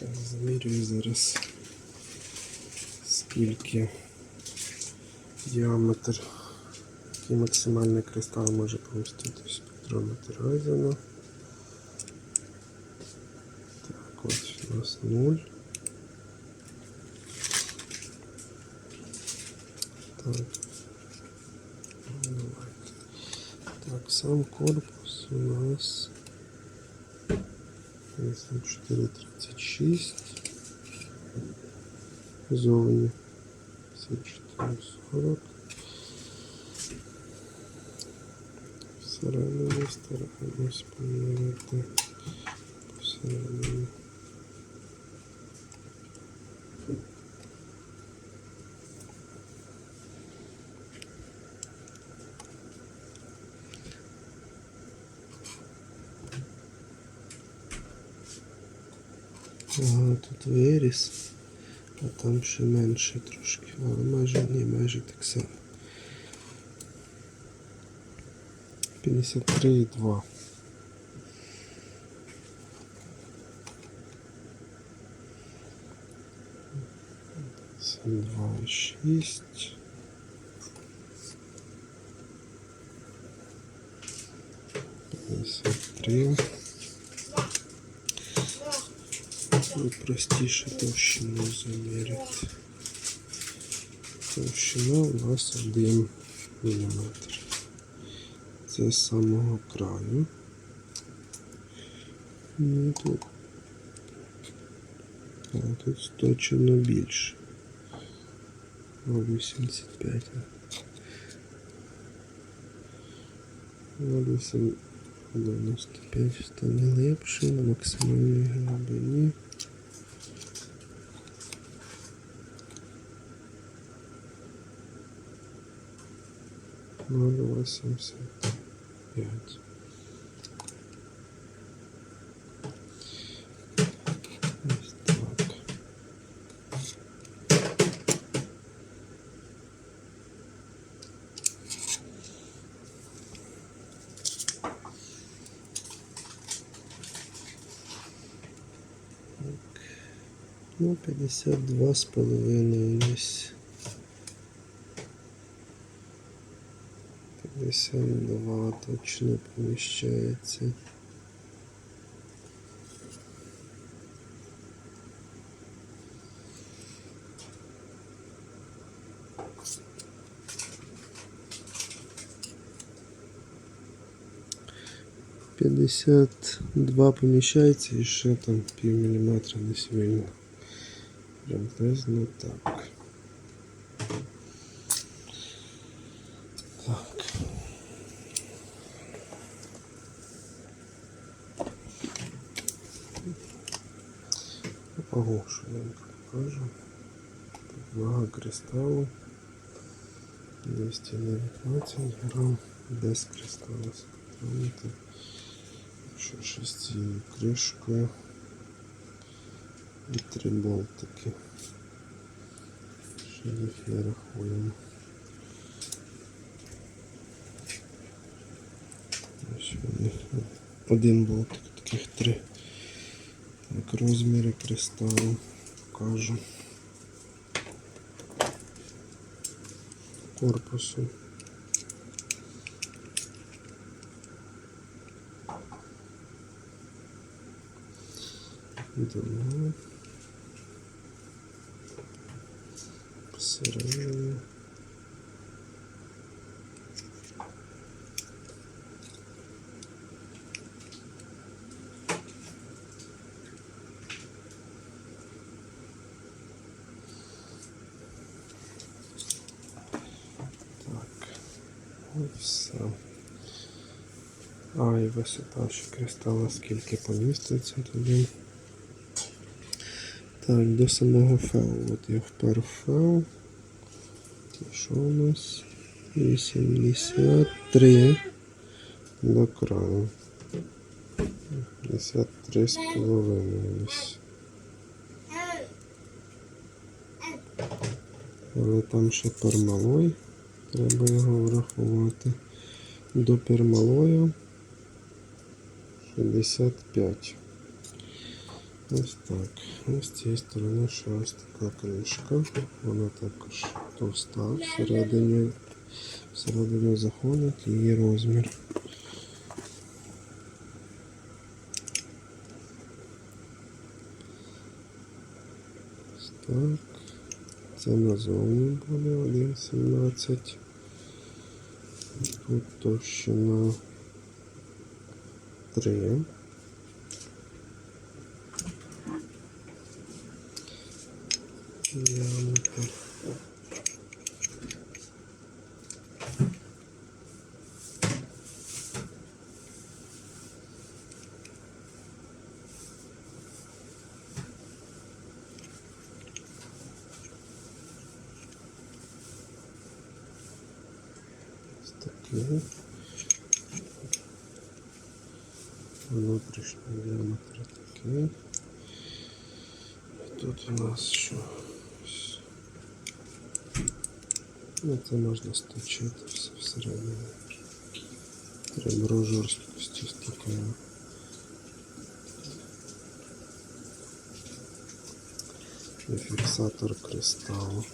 Так, замірюю зараз скільки діаметр, який максимальний кристал може помістити спектрометр Айзена. Так, ось у нас 0. Так. Так, сам корпус у нас 54,36. Зовні 54,40. Всередині стараємось поміряти. Всередині. Ага, тут виріс, а там ще менше трошки. Але майже ні, майже так само. 53,2. Це 2,6. Пятьдесят три. Ну, простіше товщину заміряти. Товщина у нас 1 мм. Це з самого краю. Ну, тут, а, тут точно більше. О, 85. Ну, 8, 95 стане лепше на максимальній глибині. Ноль восемьдесят пять. Ось так. Ну, 52 з половиною десь. 52 точно поміщається. П'ятдесят два поміщається і ще там пів міліметра десь вільно. Приблизно так. Так. Ого, що я вам покажу. Тут вага кристалу 219 грам без кристалу спектрометр. Що ще з цією кришкою і три болтики. Ще їх не рахуємо. Ось вони. Один болтик, таких три. Так, розміри кристалу покажу. Корпусу. Думаю. Посередині. А, і висота ще кристала, скільки поміститься туди. Так, до самого феу. От я впер феу. Що у нас? 83 до краю. 53 з половиною. Але там ще пермалой. Треба його врахувати. До пермалою 65. Ось так. І з цієї сторони ще ось така кришка. Вона також товста. Всередині, всередину заходить її розмір. Ось так. Це назовні буде 1,17. Тут товщина 3. Діаметр. Ось такий Внутрішній діаметр такий. І тут у нас що? Ось. Ну, це можна сточити все всередині. Ребро жорсткості з такою. І фіксатор кристалу.